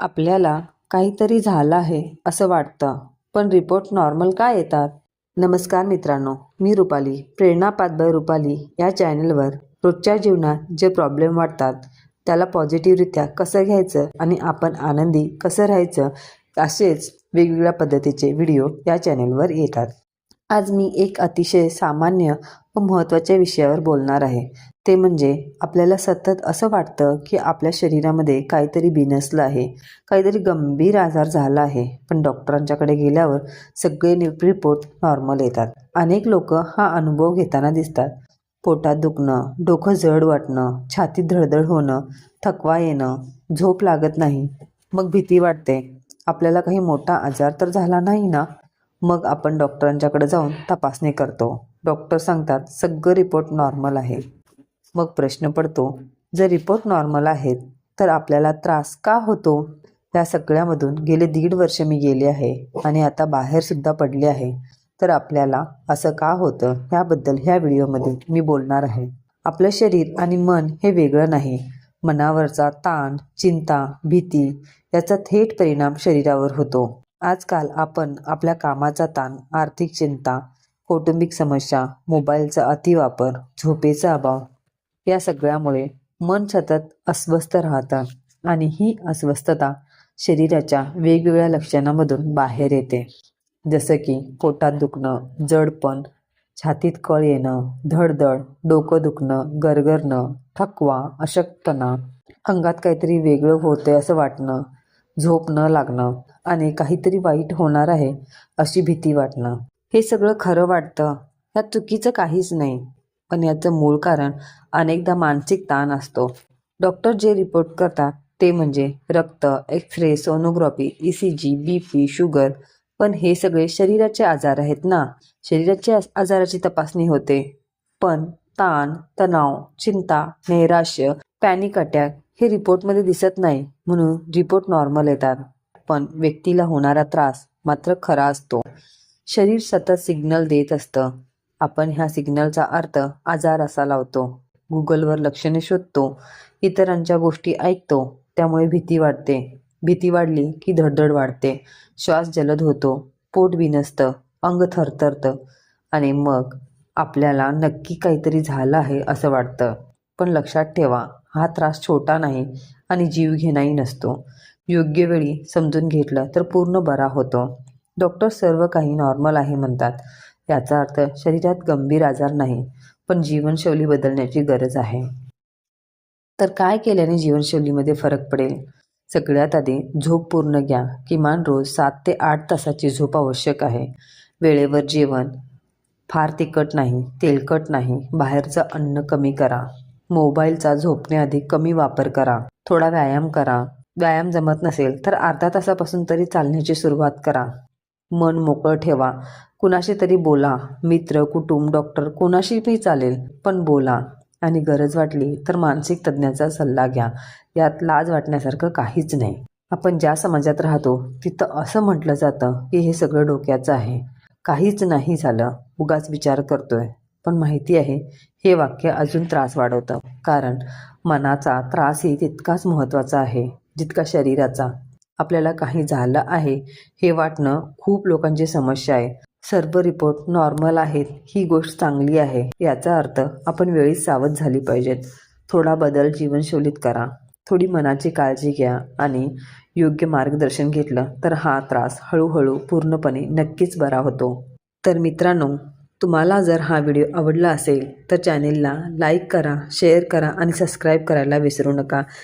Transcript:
आपल्याला काहीतरी झालं आहे असं वाटतं. पण रिपोर्ट नॉर्मल का येतात? नमस्कार मित्रांनो मी रुपाली प्रेरणा पातबाई रुपाली या चॅनलवर रोजच्या जीवनात जे प्रॉब्लेम वाटतात त्याला पॉझिटिव्हरित्या कसं घ्यायचं आणि आपण आनंदी कसं राहायचं असेच वेगवेगळ्या पद्धतीचे व्हिडिओ या चॅनलवर येतात. आज मी एक अतिशय सामान्य व महत्त्वाच्या विषयावर बोलणार आहे. ते म्हणजे आपल्याला सतत असं वाटतं की आपल्या शरीरामध्ये काहीतरी बिनसलं आहे. काहीतरी गंभीर आजार झाला आहे. पण डॉक्टरांच्याकडे गेल्यावर सगळे रिपोर्ट नॉर्मल येतात. अनेक लोक हा अनुभव घेताना दिसतात. पोटात दुखणं डोकं जड वाटणं छातीत धडधड होणं थकवा येणं झोप लागत नाही. मग भीती वाटते. आपल्याला काही मोठा आजार तर झाला नाही ना? मग आपण डॉक्टरांच्याकडे जाऊन तपासणी करतो. डॉक्टर सांगतात सगळं रिपोर्ट नॉर्मल आहे. मग प्रश्न पडतो जर रिपोर्ट नॉर्मल आहेत तर आपल्याला त्रास का होतो? या सगळ्यामधून गेले दीड वर्ष मी गेले आहे आणि आता बाहेरसुद्धा पडले आहे. तर आपल्याला असं का होतं? ह्याबद्दल ह्या व्हिडिओमध्ये मी बोलणार आहे. आपलं शरीर आणि मन हे वेगळं नाही. मनावरचा ताण चिंता भीती याचा थेट परिणाम शरीरावर होतो. आजकाल आपण आपल्या कामाचा ताण आर्थिक चिंता कौटुंबिक समस्या मोबाईलचा अतिवापर झोपेचा अभाव या सगळ्यामुळे मन सतत अस्वस्थ राहतं आणि ही अस्वस्थता शरीराच्या वेगवेगळ्या लक्षणामधून बाहेर येते. जसं की पोटात दुखणं जडपण छातीत कळ येणं धडधड डोकं दुखणं गरगरणं थकवा अशक्तपणा अंगात काहीतरी वेगळं होतंय असं वाटणं झोप न लागणं आणि काहीतरी वाईट होणार आहे अशी भीती वाटणं. हे सगळं खरं वाटतं. ह्या चुकीचं काहीच नाही. पण याचं मूळ कारण अनेकदा मानसिक ताण असतो. डॉक्टर जे रिपोर्ट करतात ते म्हणजे रक्त x ray sonography E C G B P sugar. पण हे सगळे शरीराचे आजार आहेत ना? शरीराच्या आजाराची तपासणी होते. पण ताण तणाव चिंता नैराश्य पॅनिक अटॅक हे रिपोर्टमध्ये दिसत नाही म्हणून रिपोर्ट नॉर्मल येतात. पण व्यक्तीला होणारा त्रास मात्र खरा असतो. शरीर सतत सिग्नल देत असतं. आपण ह्या सिग्नलचा अर्थ आजार असा लावतो. गुगलवर लक्षणे शोधतो. इतरांच्या गोष्टी ऐकतो. त्यामुळे भीती वाटते भीती वाढली की धडधड वाढते. श्वास जलद होतो. पोट बिनसतं अंग थरथरतं. आणि मग आपल्याला नक्की काहीतरी झालं आहे असं वाटतं. पण लक्षात ठेवा हा त्रास छोटा नाही आणि जीवघेणाही नसतो. योग्य वेळी समजून घेतलं तर पूर्ण बरा होतो. डॉक्टर सर्व काही नॉर्मल आहे म्हणतात. याचा अर्थ शरीरात गंभीर आजार नाही पण जीवनशैली बदलण्याची गरज आहे. तर काय केल्याने जीवनशैलीमध्ये फरक पडेल? सगळ्यात आधी झोप पूर्ण घ्या. किमान रोज सात ते आठ तासाची झोप आवश्यक आहे. वेळेवर जेवण फार तिखट नाही तेलकट नाही. बाहेरचं अन्न कमी करा. मोबाईलचा झोपण्याआधी कमी वापर करा. थोडा व्यायाम करा. व्यायाम जमत नसेल तर अर्धा तासापासून तरी चालण्याची सुरुवात करा. मन मोकळं ठेवा. कुणाशी तरी बोला. मित्र कुटुंब डॉक्टर कोणाशीही चालेल पण बोला. आणि गरज वाटली तर मानसिक तज्ज्ञाचा सल्ला घ्या. यात लाज वाटण्यासारखं काहीच नाही. आपण ज्या समाजात राहतो तिथं असं म्हटलं जातं की हे सगळं डोक्याचं आहे. काहीच नाही झालं. उगाच विचार करतोय. पण माहिती आहे हे वाक्य अजून त्रास वाढवतं. कारण मनाचा त्रासही तितकाच महत्त्वाचा आहे जितका शरीराचा. आपल्याला काही झालं आहे हे वाटणं खूप लोकांची समस्या आहे. सर्व रिपोर्ट नॉर्मल आहेत ही गोष्ट चांगली आहे याचा अर्थ आपण वेळीच सावध झाली पाहिजेत. थोडा बदल जीवनशैलीत करा. थोडी मनाची काळजी घ्या आणि योग्य मार्गदर्शन घेतलं तर हा त्रास हळूहळू पूर्णपणे नक्कीच बरा होतो. तर मित्रांनो तुम्हाला जर हा व्हिडिओ आवडला असेल तर चॅनेलला लाईक करा शेअर करा आणि सबस्क्राईब करायला विसरू नका.